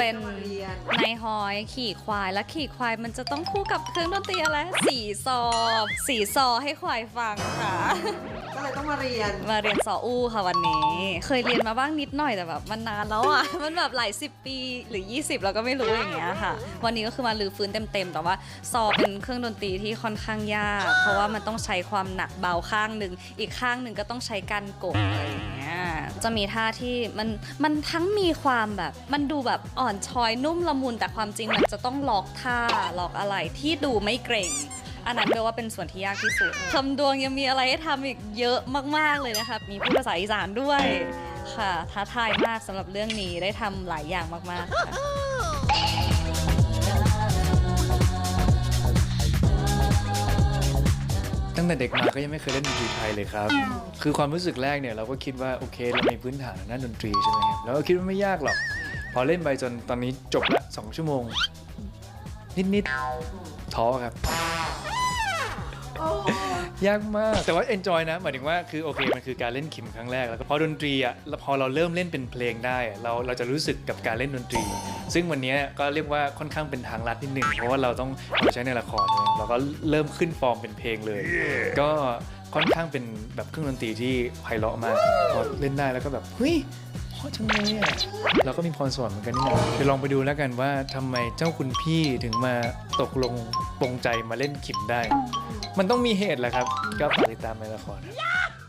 เป็น ฮอยขี่ควายแล้วขี่ควายมันจะต้องคู่กับเครื่องดนตรีอะไรสีซอสีซอให้ควายฟังค่ะ ก็เลยต้องมาเรียน มาเรียนซออู้ค่ะวันนี้ เคยเรียนมาบ้างนิดหน่อยแต่แบบมันนานแล้วอะ มันแบบหลายสิบปีหรือ 20 เราก็ไม่รู้อย่างเงี้ยค่ะ วันนี้ก็คือมาลือฟื้นเต็มๆ แต่ว่าซอเป็นเครื่องดนตรีที่ค่อนข้างยาก เพราะว่ามันต้องใช้ความหนักเบาข้างหนึ่งอีกข้างหนึ่งก็ต้องใช้การกดอะไรอย่างเงี้ยจะมีท่าที่มันมันทั้งมีความแบบมันดูแบบอ่อนช้อยนุ่มละมุนแต่ความจริงมันจะต้องล็อกท่าล็อกอะไรที่ดูไม่เกรงอันนั้นเรียกว่าเป็นส่วนที่ยากที่สุดทำดวงยังมีอะไรให้ทำอีกเยอะมากๆเลยนะคะมีพูดภาษาอีสานด้วยค่ะท้าทายมากสำหรับเรื่องนี้ได้ทำหลายอย่างมากๆค่ะตั้งแต่เด็กมาก็ยังไม่เคยเล่นดนตรีไทยเลยครับ คือความรู้สึกแรกเนี่ยเราก็คิดว่าโอเคเรามีพื้นฐานทางด้านดนตรีใช่ไหมครับแล้วก็คิดว่าไม่ยากหรอก พอเล่นไปจนตอนนี้จบละสองชั่วโมง นิดๆท้อครับ ยากมาก แต่ว่า enjoy นะหมายถึงว่าคือโอเคมันคือการเล่นขิมครั้งแรกแล้วก็พอดนตรีอะแล้วพอเราเริ่มเล่นเป็นเพลงได้อะเราเราจะรู้สึกกับการเล่นดนตรี ซึ่งวันนี้ก็เรียกว่าค่อนข้างเป็นทางลัดนิดนึงเพราะว่าเราต้องเราใช้ในละครเนี่ยเราก็เริ่มขึ้นฟอร์มเป็นเพลงเลย ก็ค่อนข้างเป็นแบบเครื่องดนตรีที่ไพเราะมากพอเล่นได้แล้วก็แบบเฮ้ยเพ ราะจังเลยอะเราก็มีพรสวรรค์เหมือนกันนี่นะเดี๋ยวลองไปดูแล้วกันว่าทำไมเจ้าคุณพี่ถึงมาตกลงปรงใจมาเล่นขิมได้ มันต้องมีเหตุแหละครับ ก็ฝากติดตามในละครครับ